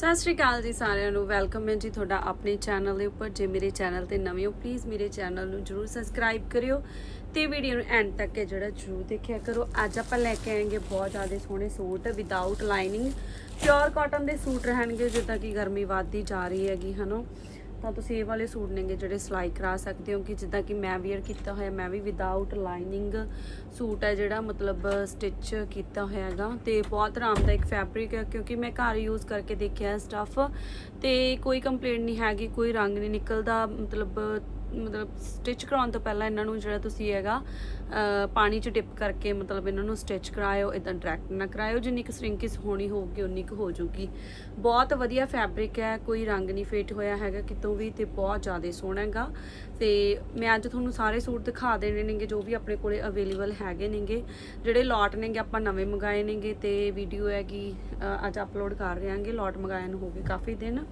ਸਤਿ ਸ਼੍ਰੀ ਅਕਾਲ ਜੀ ਸਾਰਿਆਂ ਨੂੰ, ਵੈਲਕਮ ਹੈ ਜੀ ਤੁਹਾਡਾ ਆਪਣੇ ਚੈਨਲ ਦੇ ਉੱਪਰ। ਜੇ ਮੇਰੇ ਚੈਨਲ ਤੇ ਨਵੇਂ ਹੋ ਪਲੀਜ਼ ਮੇਰੇ ਚੈਨਲ ਨੂੰ ਜਰੂਰ ਸਬਸਕ੍ਰਾਈਬ ਕਰਿਓ ਤੇ ਵੀਡੀਓ ਨੂੰ ਐਂਡ ਤੱਕ ਹੈ ਜਿਹੜਾ ਜਰੂਰ ਦੇਖਿਆ ਕਰੋ। ਅੱਜ ਆਪਾਂ ਲੈ ਕੇ ਆਏਗੇ ਬਹੁਤ ਜ਼ਿਆਦਾ ਸੋਹਣੇ suit without lining pure cotton ਦੇ ਸੂਟ ਰਹਿਣਗੇ, ਜਿੱਦਾਂ ਕਿ ਗਰਮੀ ਵੱਧਦੀ ਜਾ ਰਹੀ ਹੈਗੀ, ਹਨਾ? ਤਾਂ ਤੁਸੀਂ ਇਹ ਵਾਲੇ ਸੂਟ ਨੇਗੇ ਜਿਹੜੇ ਸਿਲਾਈ ਕਰਾ ਸਕਦੇ ਹੋ ਕਿ ਜਿੱਦਾਂ ਕਿ ਮੈਂ ਵੇਅਰ ਕੀਤਾ ਹੋਇਆ, ਮੈਂ ਵੀ ਵਿਦਆਊਟ ਲਾਈਨਿੰਗ ਸੂਟ ਹੈ ਜਿਹੜਾ, ਮਤਲਬ ਸਟਿਚ ਕੀਤਾ ਹੋਇਆ ਹੈਗਾ ਤੇ ਬਹੁਤ ਆਰਾਮਦਾਇਕ ਫੈਬਰਿਕ ਹੈ ਕਿਉਂਕਿ ਮੈਂ ਘਰ ਯੂਜ਼ ਕਰਕੇ ਦੇਖਿਆ ਸਟਫ ਤੇ ਕੋਈ ਕੰਪਲੇਂਟ ਨਹੀਂ ਹੈਗੀ, ਕੋਈ ਰੰਗ ਨਹੀਂ ਨਿਕਲਦਾ, ਮਤਲਬ ਮਤਲਬ ਸਟਿਚ ਕਰਾਉਣ ਤੋਂ ਪਹਿਲਾਂ ਇਹਨਾਂ ਨੂੰ ਜਿਹੜਾ ਤੁਸੀਂ ਹੈਗਾ ਪਾਣੀ 'ਚ ਡਿਪ ਕਰਕੇ ਮਤਲਬ ਇਹਨਾਂ ਨੂੰ ਸਟਿਚ ਕਰਾਇਓ ਇਦਾਂ ਡਾਇਰੈਕਟ ਨਾ ਕਰਾਇਓ, ਜਿੰਨੀ ਕੁ ਸ੍ਰਿੰਕਿਸ ਹੋਣੀ ਹੋਊਗੀ ਉਨੀ ਕੁ ਹੋ ਜਾਊਗੀ। ਬਹੁਤ ਵਧੀਆ ਫੈਬਰਿਕ ਹੈ, ਕੋਈ ਰੰਗ ਨਹੀਂ ਫੇਟ ਹੋਇਆ ਹੈਗਾ ਕਿਤੋਂ ਵੀ ਤੇ ਬਹੁਤ ਜ਼ਿਆਦਾ ਸੋਹਣਾ ਹੈਗਾ। ਤੇ ਮੈਂ ਅੱਜ ਤੁਹਾਨੂੰ ਸਾਰੇ ਸੂਟ ਦਿਖਾ ਦੇਣੇ ਨੇਗੇ, ਜੋ ਵੀ ਆਪਣੇ ਕੋਲੇ ਅਵੇਲੇਬਲ ਹੈਗੇ ਨੇਗੇ। ਜਿਹੜੇ ਲੋਟ ਨੇਗੇ, ਆਪਾਂ ਨਵੇਂ ਮੰਗਾਏ ਨੇਗੇ ਤੇ ਵੀਡੀਓ ਹੈਗੀ ਅੱਜ ਅਪਲੋਡ ਕਰ ਰਹੇ ਹਾਂਗੇ ਲੋਟ ਮੰਗਾਇਆ ਨੂੰ ਹੋ ਗਏ ਕਾਫੀ ਦਿਨ।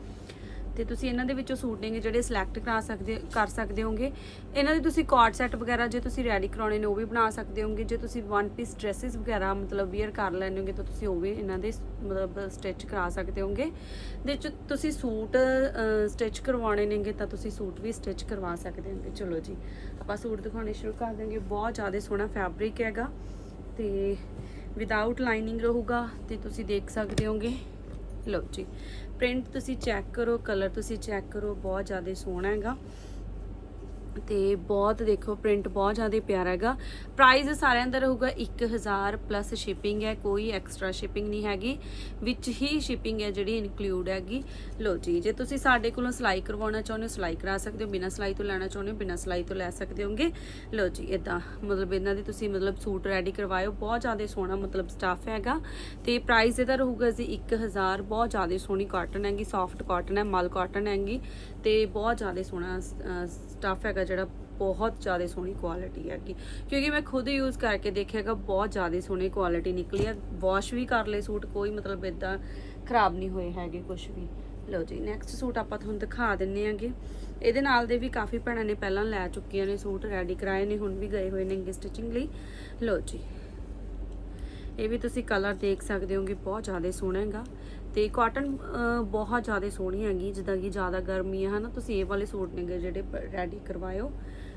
ਤੇ ਤੁਸੀਂ ਇਹਨਾਂ ਦੇ ਵਿੱਚੋਂ ਸੂਟ ਨੇਗੇ ਜਿਹੜੇ ਸਿਲੈਕਟ ਕਰਾ ਸਕਦੇ, ਕਰ ਸਕਦੇ ਹੋਗੇ। ਇਹਨਾਂ ਦੇ ਤੁਸੀਂ ਕਾਰਡ ਸੈੱਟ ਵਗੈਰਾ ਜੇ ਤੁਸੀਂ ਰੈਡੀ ਕਰਾਉਣੇ ਨੇ, ਉਹ ਵੀ ਬਣਾ ਸਕਦੇ ਹੋਗੇ। ਜੇ ਤੁਸੀਂ ਵਨ ਪੀਸ ਡਰੈਸਸ ਵਗੈਰਾ ਮਤਲਬ ਵੇਅਰ ਕਰ ਲੈਣੇ ਹੋਗੇ, ਤਾਂ ਤੁਸੀਂ ਉਹ ਵੀ ਇਹਨਾਂ ਦੇ ਮਤਲਬ ਸਟਿਚ ਕਰਾ ਸਕਦੇ ਹੋਗੇ। ਦੇ ਤੁਸੀਂ ਸੂਟ ਸਟਿਚ ਕਰਵਾਉਣੇ ਨੇਗੇ, ਤਾਂ ਤੁਸੀਂ ਸੂਟ ਵੀ ਸਟਿਚ ਕਰਵਾ ਸਕਦੇ ਹੋਗੇ। ਚਲੋ ਜੀ, ਆਪਾਂ ਸੂਟ ਦਿਖਾਉਣੇ ਸ਼ੁਰੂ ਕਰ ਦਾਂਗੇ ਬਹੁਤ ਜ਼ਿਆਦਾ ਸੋਹਣਾ ਫੈਬਰਿਕ ਹੈਗਾ ਤੇ ਵਿਦਆਊਟ ਲਾਈਨਿੰਗ ਰਹੂਗਾ ਤੇ ਤੁਸੀਂ ਦੇਖ ਸਕਦੇ ਹੋਗੇ। ਲਓ ਜੀ ਪ੍ਰਿੰਟ ਤੁਸੀਂ ਚੈੱਕ ਕਰੋ ਕਲਰ ਤੁਸੀਂ ਚੈੱਕ ਕਰੋ ਬਹੁਤ ਜ਼ਿਆਦਾ ਸੋਹਣਾ ਹੈਗਾ। ਤੇ ਬਹੁਤ ਦੇਖੋ ਪ੍ਰਿੰਟ ਬਹੁਤ ਜ਼ਿਆਦਾ ਪਿਆਰਾ ਹੈਗਾ। ਪ੍ਰਾਈਸ ਸਾਰਿਆਂ ਦਾ ਰਹੂਗਾ 1000 ਪਲੱਸ ਸ਼ਿਪਿੰਗ ਹੈ, ਕੋਈ ਐਕਸਟਰਾ ਸ਼ਿਪਿੰਗ ਨਹੀਂ ਹੈਗੀ। ਵਿੱਚ ਹੀ ਸ਼ਿਪਿੰਗ ਹੈ ਜਿਹੜੀ ਇਨਕਲੂਡ ਹੈਗੀ। ਲੋ ਜੀ, ਜੇ ਤੁਸੀਂ ਸਾਡੇ ਕੋਲੋਂ ਸਿਲਾਈ ਕਰਵਾਉਣਾ ਚਾਹੁੰਦੇ ਹੋ, ਸਿਲਾਈ ਕਰਾ ਸਕਦੇ ਹੋ। ਬਿਨਾਂ ਸਿਲਾਈ ਤੋਂ ਲੈਣਾ ਚਾਹੁੰਦੇ ਹੋ, ਬਿਨਾਂ ਸਿਲਾਈ ਤੋਂ ਲੈ ਸਕਦੇ ਹੋਗੇ। ਲੋ ਜੀ ਇਦਾਂ ਮਤਲਬ ਇਹਨਾਂ ਦੀ ਤੁਸੀਂ ਮਤਲਬ ਸੂਟ ਰੈਡੀ ਕਰਵਾਇਓ। ਬਹੁਤ ਜ਼ਿਆਦਾ ਸੋਹਣਾ ਮਤਲਬ ਸਟਾਫ ਹੈਗਾ। ਤੇ ਪ੍ਰਾਈਸ ਇਹਦਾ ਰਹੂਗਾ ਜੀ 1000 ਬਹੁਤ ਜ਼ਿਆਦਾ ਸੋਹਣੀ ਕਾਟਨ ਹੈਗੀ ਸੌਫਟ ਕਾਟਨ ਹੈ, ਮਲ ਕਾਟਨ ਹੈਗੀ। ਤੇ ਬਹੁਤ ਜ਼ਿਆਦਾ ਸੋਹਣਾ ਸਟਾਫ ਹੈਗਾ ਜਿਹੜਾ ਬਹੁਤ ਜ਼ਿਆਦਾ ਸੋਹਣੀ ਕੁਆਲਿਟੀ ਹੈਗੀ। ਕਿਉਂਕਿ ਮੈਂ ਖੁਦ ਯੂਜ਼ ਕਰਕੇ ਦੇਖਿਆਗਾ ਬਹੁਤ ਜ਼ਿਆਦਾ ਸੋਹਣੀ ਕੁਆਲਿਟੀ ਨਿਕਲੀ ਆ। ਵਾਸ਼ ਵੀ ਕਰ ਲਏ ਸੂਟ, ਕੋਈ ਮਤਲਬ ਇਦਾਂ ਖਰਾਬ ਨਹੀਂ ਹੋਏ ਹੈਗੇ ਕੁਝ ਵੀ। ਲਓ ਜੀ ਨੈਕਸਟ ਸੂਟ ਆਪਾਂ ਤੁਹਾਨੂੰ ਦਿਖਾ ਦਿੰਨੇ ਆਂਗੇ। ਇਹਦੇ ਨਾਲ ਦੇ ਵੀ ਕਾਫੀ ਭੈਣਾਂ ਨੇ ਪਹਿਲਾਂ ਲੈ ਚੁੱਕੀਆਂ ਨੇ ਸੂਟ ਰੈਡੀ ਕਰਾਏ ਨੇ, ਹੁਣ ਵੀ ਗਏ ਹੋਏ ਨੇਗੇ ਸਟਿਚਿੰਗ ਲਈ। ਲਓ ਜੀ, ਇਹ ਵੀ ਤੁਸੀਂ ਕਲਰ ਦੇਖ ਸਕਦੇ ਹੋਗੇ, ਬਹੁਤ ਜ਼ਿਆਦਾ ਸੋਹਣਾ ਹੈਗਾ। ਤੇ ਕਾਟਨ ਬਹੁਤ ਜ਼ਿਆਦਾ ਸੋਹਣੀ ਹੈਗੀ, ਜਿੱਦਾਂ ਕਿ ਜ਼ਿਆਦਾ ਗਰਮੀ ਹੈ, ਹਨਾ? ਤੁਸੀਂ ਇਹ ਵਾਲੇ ਸੂਟ ਨੇਗੇ ਜਿਹੜੇ ਰੈਡੀ ਕਰਵਾਇਓ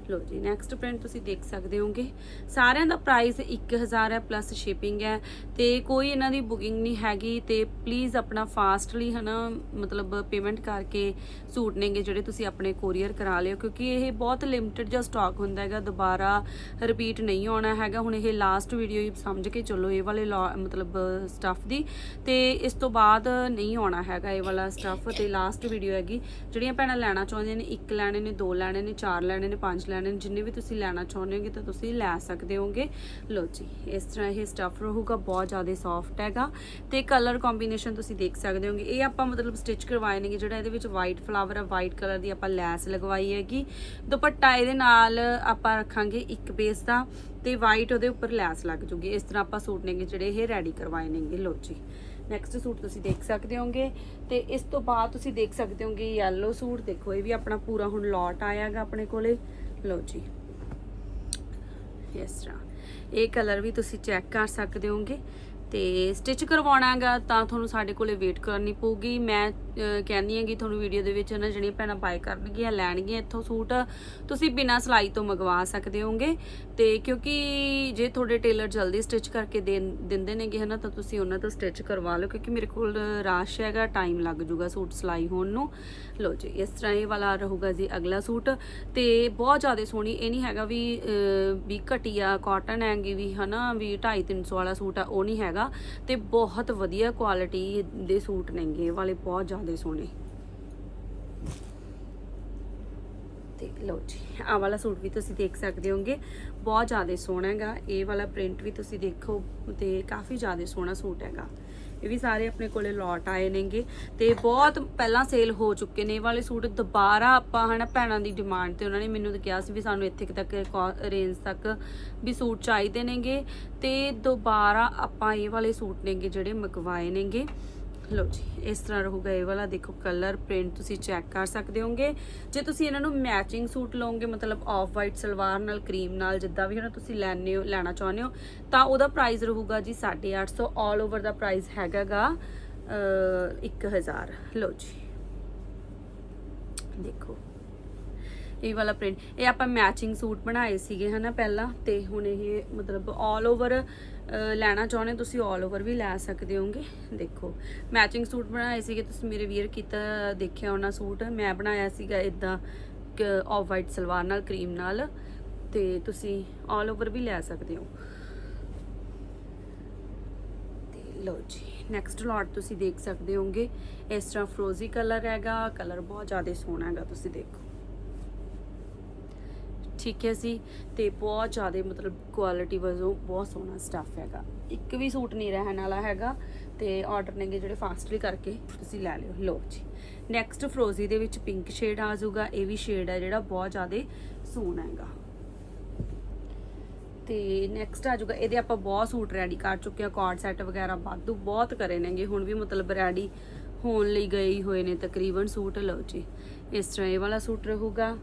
ਲੋ ਜੀ ਨੈਕਸਟ ਪ੍ਰਿੰਟ ਤੁਸੀਂ ਦੇਖ ਸਕਦੇ ਹੋਗੇ। ਸਾਰਿਆਂ ਦਾ ਪ੍ਰਾਈਸ 1000 ਹੈ ਪਲੱਸ ਸ਼ਿਪਿੰਗ ਹੈ। ਤੇ ਕੋਈ ਇਹਨਾਂ ਦੀ ਬੁਕਿੰਗ ਨਹੀਂ ਹੈਗੀ ਤੇ ਪਲੀਜ਼ ਆਪਣਾ ਫਾਸਟਲੀ ਹਨਾ, ਮਤਲਬ ਪੇਮੈਂਟ ਕਰਕੇ ਸੂਟ ਨੇਗੇ ਜਿਹੜੇ ਤੁਸੀਂ ਆਪਣੇ ਕੋਰੀਅਰ ਕਰਾ ਲਿਓ, ਕਿਉਂਕਿ ਇਹ ਬਹੁਤ ਲਿਮਟਿਡ ਜਿਹਾ ਸਟਾਕ ਹੁੰਦਾ ਹੈਗਾ, ਦੁਬਾਰਾ ਰਿਪੀਟ ਨਹੀਂ ਆਉਣਾ ਹੈਗਾ। ਹੁਣ ਇਹ ਲਾਸਟ ਵੀਡੀਓ ਹੀ ਸਮਝ ਕੇ ਚੱਲੋ, ਇਹ ਵਾਲੇ ਲਾ- ਮਤਲਬ ਸਟਫ ਦੀ। ਤੇ ਇਸ ਤੋਂ ਬਾਅਦ ਨਹੀਂ ਆਉਣਾ ਹੈਗਾ ਇਹ ਵਾਲਾ ਸਟਫ ਤੇ ਲਾਸਟ ਵੀਡੀਓ ਹੈਗੀ, ਜਿਹੜੀਆਂ ਭੈਣਾਂ ਲੈਣਾ ਚਾਹੁੰਦੀਆਂ ਨੇ, ਇੱਕ ਲੈਣੇ ਨੇ, ਦੋ ਲੈਣੇ ਨੇ, ਚਾਰ ਲੈਣੇ ਨੇ, ਪੰਜ ਲੈਣੇ ਜਿੰਨੇ ਵੀ ਤੁਸੀਂ ਲੈਣਾ ਚਾਹੁੰਦੇ ਹੋਗੇ ਤਾਂ ਤੁਸੀਂ ਲੈ ਸਕਦੇ ਹੋਗੇ। ਲੋ ਜੀ, ਇਸ ਤਰ੍ਹਾਂ ਇਹ ਸਟਫ ਰਹੂਗਾ, ਬਹੁਤ ਜ਼ਿਆਦਾ ਸੌਫਟ ਹੈਗਾ ਤੇ ਕਲਰ ਕੰਬੀਨੇਸ਼ਨ ਤੁਸੀਂ ਦੇਖ ਸਕਦੇ ਹੋਗੇ। ਇਹ ਆਪਾਂ ਮਤਲਬ ਸਟਿਚ ਕਰਵਾਏ ਨੇਗੇ, ਜਿਹੜਾ ਇਹਦੇ ਵਿੱਚ ਵਾਈਟ ਫਲਾਵਰ ਆ ਵਾਈਟ ਕਲਰ ਦੀ ਆਪਾਂ ਲੈਸ ਲਗਵਾਈ ਹੈਗੀ। ਦੁਪੱਟਾ ਇਹਦੇ ਨਾਲ ਆਪਾਂ ਰੱਖਾਂਗੇ ਇੱਕ ਬੇਸ ਦਾ ਤੇ ਵਾਈਟ ਉਹਦੇ ਉੱਪਰ ਲੈਸ ਲੱਗ ਜੂਗੀ। ਇਸ ਤਰ੍ਹਾਂ ਆਪਾਂ ਸੂਟ ਨੇਗੇ ਜਿਹੜੇ ਇਹ ਰੈਡੀ ਕਰਵਾਏ ਨੇਗੇ। ਲੋ ਜੀ ਨੈਕਸਟ ਸੂਟ ਤੁਸੀਂ ਦੇਖ ਸਕਦੇ ਹੋਗੇ ਤੇ ਇਸ ਤੋਂ ਬਾਅਦ ਤੁਸੀਂ ਦੇਖ ਸਕਦੇ ਹੋਗੇ ਯੈਲੋ ਸੂਟ। ਦੇਖੋ, ਇਹ ਵੀ ਆਪਣਾ ਪੂਰਾ ਹੁਣ ਲੋਟ ਆਇਆਗਾ ਆਪਣੇ ਕੋਲੇ। ਲਓ ਜੀ। ਇਸ ਤਰ੍ਹਾਂ। ਇਹ ਕਲਰ ਵੀ ਤੁਸੀਂ ਚੈੱਕ ਕਰ ਸਕਦੇ ਹੋਗੇ ਤੇ ਸਟਿਚ ਕਰਵਾਉਣਾਗਾ ਤਾਂ ਤੁਹਾਨੂੰ ਸਾਡੇ ਕੋਲੇ ਵੇਟ ਕਰਨੀ ਪਊਗੀ। ਮੈਂ ਕਹਿੰਦੀ ਹਾਂ ਕਿ ਤੁਹਾਨੂੰ ਵੀਡੀਓ ਦੇ ਵਿੱਚ ਨਾ ਜਿਹੜੀਆਂ ਭੈਣਾਂ ਬਾਏ ਕਰਨਗੀਆਂ, ਲੈਣਗੀਆਂ ਇੱਥੋਂ ਸੂਟ, ਤੁਸੀਂ ਬਿਨਾਂ ਸਿਲਾਈ ਤੋਂ ਮੰਗਵਾ ਸਕਦੇ ਹੋਗੇ ਤੇ ਕਿਉਂਕਿ ਜੇ ਤੁਹਾਡੇ ਟੇਲਰ ਜਲਦੀ ਸਟਿਚ ਕਰਕੇ ਦੇ ਦਿੰਦੇ ਨੇਗੇ ਹਨਾ, ਤਾਂ ਤੁਸੀਂ ਉਹਨਾਂ ਤੋਂ ਸਟਿਚ ਕਰਵਾ ਲਓ, ਕਿਉਂਕਿ ਮੇਰੇ ਕੋਲ ਰਾਸ਼ ਹੈਗਾ ਟਾਈਮ ਲੱਗ ਜੂਗਾ ਸੂਟ ਸਿਲਾਈ ਹੋਣ ਨੂੰ। ਲਓ ਜੀ, ਇਸ ਤਰ੍ਹਾਂ ਇਹ ਵਾਲਾ ਰਹੂਗਾ ਜੀ ਅਗਲਾ ਸੂਟ। ਤੇ ਬਹੁਤ ਜ਼ਿਆਦਾ ਸੋਹਣੀ, ਇਹ ਨਹੀਂ ਹੈਗਾ ਵੀ ਵੀ ਘਟੀਆ ਕਾਟਨ ਹੈਗੀ ਵੀ ਹਨਾ, ਵੀ 2.5 300 ਵਾਲਾ ਸੂਟ ਆ, ਉਹ ਨਹੀਂ ਹੈਗਾ। ਤੇ ਬਹੁਤ ਵਧੀਆ ਕੁਆਲਿਟੀ ਦੇ ਸੂਟ ਨੇਗੇ, ਇਹ ਵਾਲੇ ਬਹੁਤ ਜ਼ਿਆਦਾ ਸੋਹਣੇ। ਤੇ ਲਓ ਜੀ, ਆਹ ਵਾਲਾ ਸੂਟ ਵੀ ਤੁਸੀਂ ਦੇਖ ਸਕਦੇ ਹੋਗੇ, ਬਹੁਤ ਜ਼ਿਆਦਾ ਸੋਹਣਾ ਹੈਗਾ। ਇਹ ਵਾਲਾ ਪ੍ਰਿੰਟ ਵੀ ਤੁਸੀਂ ਦੇਖੋ ਤੇ ਕਾਫੀ ਜ਼ਿਆਦਾ ਸੋਹਣਾ ਸੂਟ ਹੈਗਾ। ਇਹ ਵੀ ਸਾਰੇ ਆਪਣੇ ਕੋਲੇ ਲੋਟ ਆਏ ਨੇਗੇ ਤੇ ਬਹੁਤ ਪਹਿਲਾਂ ਸੇਲ ਹੋ ਚੁੱਕੇ ਨੇ ਇਹ ਵਾਲੇ ਸੂਟ। ਦੁਬਾਰਾ ਆਪਾਂ ਹਨਾ ਭੈਣਾਂ ਦੀ ਡਿਮਾਂਡ ਤੇ ਉਹਨਾਂ ਨੇ ਮੈਨੂੰ ਕਿਹਾ ਸੀ ਵੀ ਸਾਨੂੰ ਇੱਥੇ ਕੁ ਤੱਕ ਰੇਂਜ ਤੱਕ ਵੀ ਸੂਟ ਚਾਹੀਦੇ ਨੇਗੇ ਤੇ ਦੁਬਾਰਾ ਆਪਾਂ ਇਹ ਵਾਲੇ ਸੂਟ ਨੇਗੇ ਜਿਹੜੇ ਮੰਗਵਾਏ ਨੇਗੇ। ਲਓ ਜੀ, ਇਸ ਤਰ੍ਹਾਂ ਰਹੂਗਾ ਇਹ ਵਾਲਾ। ਦੇਖੋ ਕਲਰ ਪ੍ਰਿੰਟ ਤੁਸੀਂ ਚੈੱਕ ਕਰ ਸਕਦੇ ਹੋਗੇ ਜੇ ਤੁਸੀਂ ਇਹਨਾਂ ਨੂੰ ਮੈਚਿੰਗ ਸੂਟ ਲਓਗੇ ਮਤਲਬ ਆਫ ਵਾਈਟ ਸਲਵਾਰ ਨਾਲ ਕਰੀਮ ਨਾਲ, ਜਿੱਦਾਂ ਵੀ ਹਨਾ ਤੁਸੀਂ ਲੈਣੇ ਹੋ, ਲੈਣਾ ਚਾਹੁੰਦੇ ਹੋ, ਤਾਂ ਉਹਦਾ ਪ੍ਰਾਈਸ ਰਹੂਗਾ ਜੀ 850 ਆਲ ਓਵਰ ਦਾ ਪ੍ਰਾਈਸ ਹੈਗਾਗਾ ਅ 1000 ਲਓ ਜੀ। ਦੇਖੋ। ਇਹ ਵਾਲਾ ਪ੍ਰਿੰਟ ਇਹ ਆਪਾਂ ਮੈਚਿੰਗ ਸੂਟ ਬਣਾਏ ਸੀਗੇ ਹਨਾ ਪਹਿਲਾਂ ਤੇ ਹੁਣ ਇਹ ਮਤਲਬ 올 ਓਵਰ ਲੈਣਾ ਚਾਹੁੰਦੇ ਤੁਸੀਂ 올 ਓਵਰ ਵੀ ਲੈ ਸਕਦੇ ਹੋਗੇ ਦੇਖੋ ਮੈਚਿੰਗ ਸੂਟ ਬਣਾਏ ਸੀਗੇ ਤੁਸੀਂ ਮੇਰੇ ਵੀਅਰ ਕੀਤਾ ਦੇਖਿਆ ਉਹਨਾਂ ਸੂਟ ਮੈਂ ਬਣਾਇਆ ਸੀਗਾ ਇਦਾਂ ਆਫ ਵਾਈਟ ਸਲਵਾਰ ਨਾਲ ਕਰੀਮ ਨਾਲ ਤੇ ਤੁਸੀਂ 올 ਓਵਰ ਵੀ ਲੈ ਸਕਦੇ ਹੋ ਤੇ ਲਓ ਜੀ ਨੈਕਸਟ ਲਾਟ ਤੁਸੀਂ ਦੇਖ ਸਕਦੇ ਹੋਗੇ ਇਸ ਤਰ੍ਹਾਂ ਫਰੋਜ਼ੀ ਕਲਰ ਹੈਗਾ ਕਲਰ ਬਹੁਤ ਜ਼ਿਆਦਾ ਸੋਹਣਾ ਹੈਗਾ ਤੁਸੀਂ ਦੇਖੋ ਠੀਕ ਹੈ ਜੀ ਤੇ ਬਹੁਤ ਜ਼ਿਆਦਾ ਮਤਲਬ ਕੁਆਲਿਟੀ ਵਜੋਂ ਬਹੁਤ ਸੋਹਣਾ ਸਟੱਫ ਹੈਗਾ। ਇੱਕ ਵੀ ਸੂਟ ਨਹੀਂ ਰਹਿਣ ਵਾਲਾ ਹੈਗਾ ਤੇ ਆਰਡਰ ਨੇਗੇ ਜਿਹੜੇ ਫਾਸਟਲੀ ਕਰਕੇ ਤੁਸੀਂ ਲੈ ਲਿਓ। ਲਓ ਜੀ। ਨੈਕਸਟ ਫਰੋਜ਼ੀ ਦੇ ਵਿੱਚ ਪਿੰਕ ਸ਼ੇਡ ਆ ਜਾਊਗਾ। ਇਹ ਵੀ ਸ਼ੇਡ ਹੈ ਜਿਹੜਾ ਬਹੁਤ ਜ਼ਿਆਦਾ ਸੋਹਣਾ ਹੈਗਾ। ਤੇ ਨੈਕਸਟ ਆ ਜਾਊਗਾ। ਇਹਦੇ ਆਪਾਂ ਬਹੁਤ ਸੂਟ ਰੈਡੀ ਕਰ ਚੁੱਕੇ ਆ ਕਾਰਡ ਸੈੱਟ ਵਗੈਰਾ ਵਾਧੂ ਬਹੁਤ ਕਰੇ ਨੇਗੇ। ਹੁਣ ਵੀ ਮਤਲਬ ਰੈਡੀ ਹੋਣ ਲਈ ਗਏ ਹੋਏ ਨੇ ਤਕਰੀਬਨ ਸੂਟ। ਲਓ ਜੀ। ਇਸ ਤਰ੍ਹਾਂ ਇਹ ਵਾਲਾ ਸੂਟ ਰਹੂਗਾ।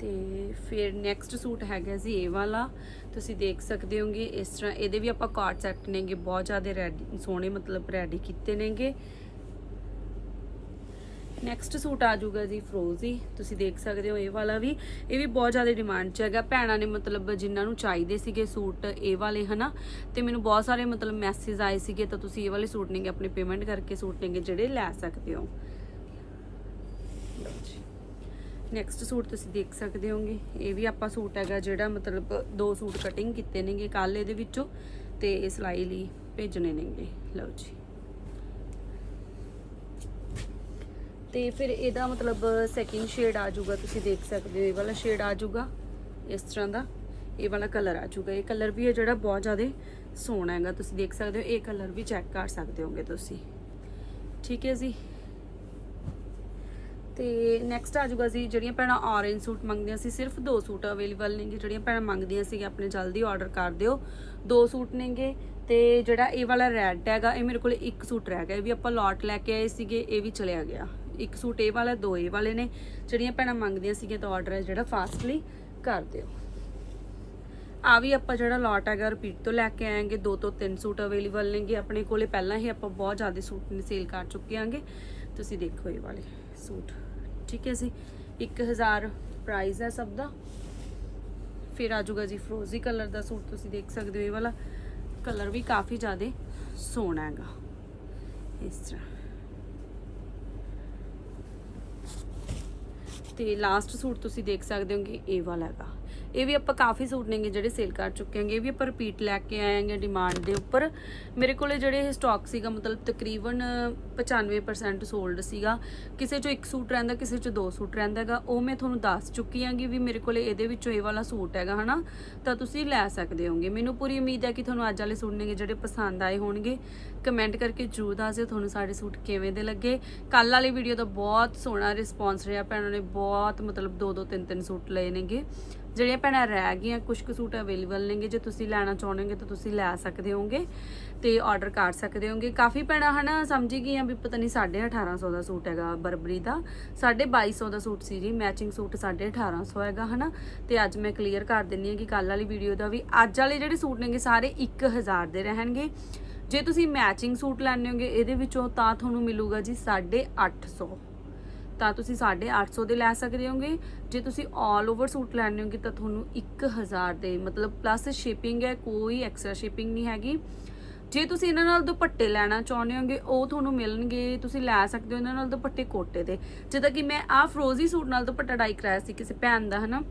ਤੇ ਫਿਰ ਨੈਕਸਟ ਸੂਟ ਹੈਗਾ ਜੀ ਇਹ ਵਾਲਾ। ਤੁਸੀਂ ਦੇਖ ਸਕਦੇ ਹੋਗੇ ਇਸ ਤਰ੍ਹਾਂ, ਇਹਦੇ ਵੀ ਆਪਾਂ ਕਾਰਡ ਸੈੱਟ ਨੇਗੇ, ਬਹੁਤ ਜ਼ਿਆਦਾ ਰੈਡੀ ਸੋਹਣੇ ਮਤਲਬ ਰੈਡੀ ਕੀਤੇ ਨੇਗੇ। ਨੈਕਸਟ ਸੂਟ ਆ ਜਾਊਗਾ ਜੀ ਫਰੋਜ਼ੀ ਤੁਸੀਂ ਦੇਖ ਸਕਦੇ ਹੋ ਇਹ ਵਾਲਾ ਵੀ। ਇਹ ਵੀ ਬਹੁਤ ਜ਼ਿਆਦਾ ਡਿਮਾਂਡ 'ਚ ਹੈਗਾ। ਭੈਣਾਂ ਨੇ ਮਤਲਬ ਜਿਨ੍ਹਾਂ ਨੂੰ ਚਾਹੀਦੇ ਸੀਗੇ ਸੂਟ ਇਹ ਵਾਲੇ, ਹਨਾ? ਤੇ ਮੈਨੂੰ ਬਹੁਤ ਸਾਰੇ ਮਤਲਬ ਮੈਸੇਜ ਆਏ ਸੀਗੇ, ਤਾਂ ਤੁਸੀਂ ਇਹ ਵਾਲੇ ਸੂਟ ਨੇਗੇ, ਆਪਣੀ ਪੇਮੈਂਟ ਕਰਕੇ ਸੂਟ ਨੇਗੇ ਜਿਹੜੇ ਲੈ ਸਕਦੇ ਹੋ। ਨੈਕਸਟ ਸੂਟ ਤੁਸੀਂ ਦੇਖ ਸਕਦੇ ਹੋਗੇ। ਇਹ ਵੀ ਆਪਾਂ ਸੂਟ ਹੈਗਾ ਜਿਹੜਾ ਮਤਲਬ ਦੋ ਸੂਟ ਕਟਿੰਗ ਕੀਤੇ ਨੇਗੇ ਕੱਲ ਇਹਦੇ ਵਿੱਚੋਂ ਤੇ ਇਹ ਸਿਲਾਈ ਲਈ ਭੇਜਣੇ ਨੇਗੇ। ਲਓ ਜੀ। ਤੇ ਫਿਰ ਇਹਦਾ ਮਤਲਬ ਸੈਕਿੰਡ ਸ਼ੇਡ ਆ ਜਾਊਗਾ, ਤੁਸੀਂ ਦੇਖ ਸਕਦੇ ਹੋ ਇਹ ਵਾਲਾ ਸ਼ੇਡ ਆ ਜਾਊਗਾ, ਇਸ ਤਰ੍ਹਾਂ ਦਾ। ਇਹ ਵਾਲਾ ਕਲਰ ਆ ਜਾਊਗਾ। ਇਹ ਕਲਰ ਵੀ ਹੈ ਜਿਹੜਾ ਬਹੁਤ ਜ਼ਿਆਦਾ ਸੋਹਣਾ ਹੈਗਾ। ਤੁਸੀਂ ਦੇਖ ਸਕਦੇ ਹੋ, ਇਹ ਕਲਰ ਵੀ ਚੈੱਕ ਕਰ ਸਕਦੇ ਹੋਗੇ ਤੁਸੀਂ। ਠੀਕ ਹੈ ਜੀ। ਤੇ ਨੈਕਸਟ ਆ ਜਾਊਗਾ ਜੀ, ਜਿਹੜੀਆਂ ਭੈਣਾਂ ਔਰੇਂਜ ਸੂਟ ਮੰਗਦੀਆਂ ਸੀ, ਸਿਰਫ ਦੋ ਸੂਟ ਅਵੇਲੇਬਲ ਨੇਗੇ ਜਿਹੜੀਆਂ ਭੈਣਾਂ ਮੰਗਦੀਆਂ ਸੀ ਆਪਣੇ ਜਲਦੀ ਆਰਡਰ ਕਰ ਦਿਓ। ਦੋ ਸੂਟ ਨੇਗੇ ਤੇ ਜਿਹੜਾ ਇਹ ਵਾਲਾ ਰੈੱਡ ਹੈਗਾ, ਇਹ ਮੇਰੇ ਕੋਲ ਇੱਕ ਸੂਟ ਰਹਿ ਗਿਆ, ਇਹ ਵੀ ਆਪਾਂ ਲੋਟ ਲੈ ਕੇ ਆਏ ਸੀਗੇ, ਇਹ ਵੀ ਚਲਿਆ ਗਿਆ। ਇੱਕ ਸੂਟ ਇਹ ਵਾਲਾ, ਦੋ ਇਹ ਵਾਲੇ ਨੇ, ਜਿਹੜੀਆਂ ਭੈਣਾਂ ਮੰਗਦੀਆਂ ਸੀਗੀਆਂ ਤਾਂ ਆਰਡਰ ਹੈ ਜਿਹੜਾ ਫਾਸਟਲੀ ਕਰ ਦਿਓ। ਆ ਵੀ ਆਪਾਂ ਜਿਹੜਾ ਲੋਟ ਹੈਗਾ ਰਿਪੀਟ ਤੋਂ ਲੈ ਕੇ ਆਏਗੇ, ਦੋ ਤੋਂ ਤਿੰਨ ਸੂਟ ਅਵੇਲੇਬਲ ਨੇਗੇ। ਆਪਣੇ ਕੋਲੇ ਪਹਿਲਾਂ ਹੀ ਆਪਾਂ ਬਹੁਤ ਜ਼ਿਆਦਾ ਸੂਟ ਨੇ ਸੇਲ ਕਰ ਚੁੱਕੇ ਆਂਗੇ। ਤੁਸੀਂ ਦੇਖੋ ਇਹ ਵਾਲੇ ਸੂਟ ਠੀਕ ਹੈ ਜੀ। 1000 ਪ੍ਰਾਈਸ ਹੈ ਸਭ ਦਾ। ਫਿਰ ਆ ਜਾਊਗਾ ਜੀ ਫਰੋਜ਼ੀ ਕਲਰ ਦਾ ਸੂਟ, ਤੁਸੀਂ ਦੇਖ ਸਕਦੇ ਹੋ ਇਹ ਵਾਲਾ। ਕਲਰ ਵੀ ਕਾਫੀ ਜ਼ਿਆਦਾ ਸੋਹਣਾ ਹੈਗਾ। ਇਸ ਤਰ੍ਹਾਂ। ਤੇ ਲਾਸਟ ਸੂਟ ਤੁਸੀਂ ਦੇਖ ਸਕਦੇ ਹੋ ਕਿ ਇਹ ਵਾਲਾ ਹੈਗਾ। ਇਹ ਵੀ ਆਪਾਂ ਕਾਫੀ ਸੂਟ ਨੇਗੇ ਜਿਹੜੇ ਸੇਲ ਕਰ ਚੁੱਕੇ ਹਾਂਗੇ। ਇਹ ਵੀ ਆਪਾਂ ਰਿਪੀਟ ਲੈ ਕੇ ਆਏਗੇ ਡਿਮਾਂਡ ਦੇ ਉੱਪਰ। ਮੇਰੇ ਕੋਲੇ ਜਿਹੜੇ ਇਹ ਸਟਾਕ ਸੀਗਾ, ਮਤਲਬ ਤਕਰੀਬਨ 95% ਸੋਲਡ ਸੀਗਾ। ਕਿਸੇ ਚੋਂ ਇੱਕ ਸੂਟ ਰਹਿੰਦਾ, ਕਿਸੇ ਚੋਂ ਦੋ ਸੂਟ ਰਹਿੰਦਾ ਹੈਗਾ। ਉਹ ਮੈਂ ਤੁਹਾਨੂੰ ਦੱਸ ਚੁੱਕੀ ਹਾਂਗੀ ਵੀ ਮੇਰੇ ਕੋਲੇ ਇਹਦੇ ਵਿੱਚੋਂ ਇਹ ਵਾਲਾ ਸੂਟ ਹੈਗਾ, ਹਨਾ? ਤਾਂ ਤੁਸੀਂ ਲੈ ਸਕਦੇ ਹੋਗੇ। ਮੈਨੂੰ ਪੂਰੀ ਉਮੀਦ ਹੈ ਕਿ ਤੁਹਾਨੂੰ ਅੱਜ ਵਾਲੇ ਸੂਟ ਨੇਗੇ ਜਿਹੜੇ ਪਸੰਦ ਆਏ ਹੋਣਗੇ। ਕਮੈਂਟ ਕਰਕੇ ਜਰੂਰ ਦੱਸਿਓ ਤੁਹਾਨੂੰ ਸਾਡੇ ਸੂਟ ਕਿਵੇਂ ਦੇ ਲੱਗੇ। ਕੱਲ ਵਾਲੀ ਵੀਡੀਓ ਦਾ ਬਹੁਤ ਸੋਹਣਾ ਰਿਸਪੌਂਸ ਰਿਹਾ। ਭੈਣਾਂ ਨੇ ਬਹੁਤ ਮਤਲਬ ਦੋ ਦੋ ਤਿੰਨ ਤਿੰਨ ਸੂਟ ਲਏ ਨੇਗੇ। ਜਿਹੜੀਆਂ ਭੈਣਾਂ ਰਹਿ ਗਈਆਂ ਕੁਝ ਕੁ ਸੂਟ ਅਵੇਲੇਬਲ ਨੇਗੇ, ਜੇ ਤੁਸੀਂ ਲੈਣਾ ਚਾਹੁੰਦੇ ਹੋਗੇ ਤਾਂ ਤੁਸੀਂ ਲੈ ਸਕਦੇ ਹੋਗੇ ਤੇ ਆਰਡਰ ਕਰ ਸਕਦੇ ਹੋਗੇ। ਕਾਫੀ ਭੈਣਾਂ ਹਨਾ ਸਮਝੀ ਗਈਆਂ ਵੀ ਪਤਾ ਨਹੀਂ 1850 ਦਾ ਸੂਟ ਹੈਗਾ ਬਰਬਰੀ ਦਾ 2250 ਦਾ ਸੂਟ ਸੀ ਜੀ ਮੈਚਿੰਗ ਸੂਟ 1850 ਹੈਗਾ ਹਨਾ। ਤੇ ਅੱਜ ਮੈਂ ਕਲੀਅਰ ਕਰ ਦਿੰਨੀ ਹਾਂ ਕਿ ਕੱਲ ਵਾਲੀ ਵੀਡੀਓ ਦਾ ਵੀ ਅੱਜ ਵਾਲੇ ਜਿਹੜੇ ਸੂਟ ਨੇਗੇ ਸਾਰੇ 1000 ਦੇ ਰਹਿਣਗੇ। ਜੇ ਤੁਸੀਂ ਮੈਚਿੰਗ ਸੂਟ ਲੈਣੇ ਹੋਗੇ, ਇਹਦੇ ਵਿੱਚੋਂ ਤਾਂ ਤੁਹਾਨੂੰ ਮਿਲੂਗਾ ਜੀ 850 ਤਾਂ ਤੁਸੀਂ 850 ਦੇ ਲੈ ਸਕਦੇ ਹੋਗੇ। ਜੇ ਤੁਸੀਂ 올 ਓਵਰ ਸੂਟ ਲੈਣੇ ਹੋਗੇ ਤਾਂ ਤੁਹਾਨੂੰ 1000 ਦੇ, ਮਤਲਬ ਪਲੱਸ ਸ਼ਿਪਿੰਗ ਹੈ, ਕੋਈ ਐਕਸਟਰਾ ਸ਼ਿਪਿੰਗ ਨਹੀਂ ਹੈਗੀ। ਜੇ ਤੁਸੀਂ ਇਹਨਾਂ ਨਾਲ ਦੁਪੱਟੇ ਲੈਣਾ ਚਾਹੁੰਦੇ ਹੋਗੇ, ਉਹ ਤੁਹਾਨੂੰ ਮਿਲਣਗੇ, ਤੁਸੀਂ ਲੈ ਸਕਦੇ ਹੋ ਇਹਨਾਂ ਨਾਲ ਦੁਪੱਟੇ ਕੋਟੇ ਦੇ। ਜਿੱਦਾਂ ਕਿ ਮੈਂ ਆਹ ਫਰੋਜ਼ੀ ਸੂਟ ਨਾਲ ਦੁਪੱਟਾ ਡਾਈ ਕਰਾਇਆ ਸੀ ਕਿਸੇ ਭੈਣ ਦਾ, ਹਨਾ?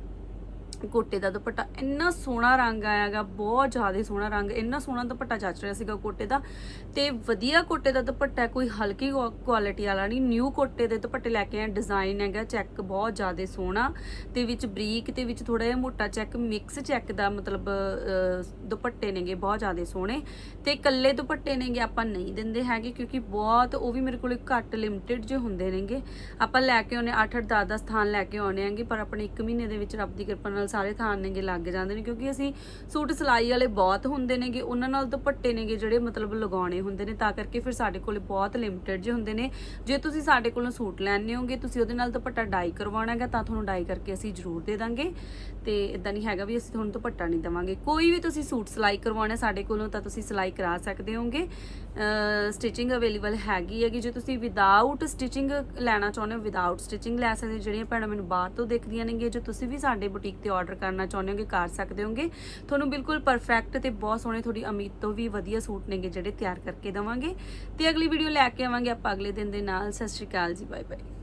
ਕੋਟੇ ਦਾ ਦੁਪੱਟਾ, ਇੰਨਾ ਸੋਹਣਾ ਰੰਗ ਆਇਆਗਾ, ਬਹੁਤ ਜ਼ਿਆਦਾ ਸੋਹਣਾ ਰੰਗ, ਇੰਨਾ ਸੋਹਣਾ ਦੁਪੱਟਾ ਜੱਚ ਰਿਹਾ ਸੀਗਾ ਕੋਟੇ ਦਾ। ਤੇ ਵਧੀਆ ਕੋਟੇ ਦਾ ਦੁਪੱਟਾ ਕੋਈ ਹਲਕੀ ਕੁਆਲਿਟੀ ਵਾਲਾ ਨਹੀਂ ਨਿਊ ਕੋਟੇ ਦੇ ਦੁਪੱਟੇ ਲੈ ਕੇ ਆਏ ਡਿਜ਼ਾਈਨ ਹੈਗਾ ਚੈੱਕ ਬਹੁਤ ਜ਼ਿਆਦਾ ਸੋਹਣਾ। ਤੇ ਵਿੱਚ ਬਰੀਕ ਤੇ ਵਿੱਚ ਥੋੜਾ ਜਿਹਾ ਮੋਟਾ ਚੈੱਕ ਮਿਕਸ ਚੈੱਕ ਦਾ ਮਤਲਬ ਦੁਪੱਟੇ ਨੇਗੇ, ਬਹੁਤ ਜ਼ਿਆਦਾ ਸੋਹਣੇ। ਤੇ ਇਕੱਲੇ ਦੁਪੱਟੇ ਨੇਗੇ ਆਪਾਂ ਨਹੀਂ ਦਿੰਦੇ ਹੈਗੇ, ਕਿਉਂਕਿ ਬਹੁਤ, ਉਹ ਵੀ ਮੇਰੇ ਕੋਲ ਘੱਟ ਲਿਮਟਿਡ ਜੇ ਹੁੰਦੇ ਨੇਗੇ। ਆਪਾਂ ਲੈ ਕੇ ਆਉਨੇ 8 8 10 10 ਥਾਨ ਲੈ ਕੇ ਆਉਨੇ ਆਂਗੇ ਪਰ ਆਪਣੇ 1 ਮਹੀਨੇ ਦੇ ਵਿੱਚ ਰੱਬ ਦੀ ਕਿਰਪਾ ਨਾਲ ਸਾਰੇ ਥਾਨ ਨੇਗੇ ਲੱਗ ਜਾਂਦੇ ਨੇ ਕਿਉਂਕਿ ਅਸੀਂ ਸੂਟ ਸਿਲਾਈ ਵਾਲੇ ਬਹੁਤ ਹੁੰਦੇ ਨੇਗੇ, ਉਹਨਾਂ ਨਾਲ ਦੁਪੱਟੇ ਨੇਗੇ ਜਿਹੜੇ ਮਤਲਬ ਲਗਾਉਣੇ ਹੁੰਦੇ ਨੇ, ਤਾਂ ਕਰਕੇ ਫਿਰ ਸਾਡੇ ਕੋਲੇ ਬਹੁਤ ਲਿਮਟਿਡ ਜਿਹੇ ਹੁੰਦੇ ਨੇ। ਜੇ ਤੁਸੀਂ ਸਾਡੇ ਕੋਲੋਂ ਸੂਟ ਲੈਣੇ ਹੋਗੇ, ਤੁਸੀਂ ਉਹਦੇ ਨਾਲ ਦੁਪੱਟਾ ਡਾਈ ਕਰਵਾਉਣਾ ਹੈਗਾ, ਤਾਂ ਤੁਹਾਨੂੰ ਡਾਈ ਕਰਕੇ ਅਸੀਂ ਜ਼ਰੂਰ ਦੇ ਦਾਂਗੇ। ਤੇ ਇਦਾਂ ਨਹੀਂ ਹੈਗਾ ਵੀ ਅਸੀਂ ਤੁਹਾਨੂੰ ਦੁਪੱਟਾ ਨਹੀਂ ਦਵਾਂਗੇ। ਕੋਈ ਵੀ ਤੁਸੀਂ ਸੂਟ ਸਿਲਾਈ ਕਰਵਾਉਣਾ ਸਾਡੇ ਕੋਲੋਂ, ਤਾਂ ਤੁਸੀਂ ਸਿਲਾਈ ਕਰਾ ਸਕਦੇ ਹੋਗੇ। ਸਟਿਚਿੰਗ ਅਵੇਲੇਬਲ ਹੈਗੀ ਹੈਗੀ, ਜੇ ਤੁਸੀਂ ਵਿਦਆਊਟ ਸਟਿਚਿੰਗ ਲੈਣਾ ਚਾਹੁੰਦੇ ਹੋ ਵਿਦਆਊਟ ਸਟਿਚਿੰਗ ਲੈ ਸਕਦੇ ਜਿਹੜੀਆਂ ਭੈਣਾਂ ਮੈਨੂੰ ਬਾਹਰ ਤੋਂ ਦੇਖਦੀਆਂ ਨੇਗੀਆਂ, ਜੇ ਤੁਸੀਂ ਵੀ ਸਾਡੇ ਬੁਟੀਕ ਤੇ ਆਰਡਰ ਕਰਨਾ ਚਾਹੁੰਦੇ ਹੋਗੇ, ਕਰ ਸਕਦੇ ਹੋਗੇ। ਤੁਹਾਨੂੰ ਬਿਲਕੁਲ ਪਰਫੈਕਟ ਤੇ ਬਹੁਤ ਸੋਹਣੇ ਤੁਹਾਡੀ ਉਮੀਦ ਤੋਂ ਵੀ ਵਧੀਆ ਸੂਟ ਨੇਗੇ ਜਿਹੜੇ ਤਿਆਰ ਕਰਕੇ ਦਵਾਂਗੇ। ਤੇ ਅਗਲੀ ਵੀਡੀਓ ਲੈ ਕੇ ਆਵਾਂਗੇ ਆਪਾਂ ਅਗਲੇ ਦਿਨ ਦੇ ਨਾਲ। ਸਤਿ ਸ਼੍ਰੀ ਅਕਾਲ ਜੀ ਬਾਏ ਬਾਏ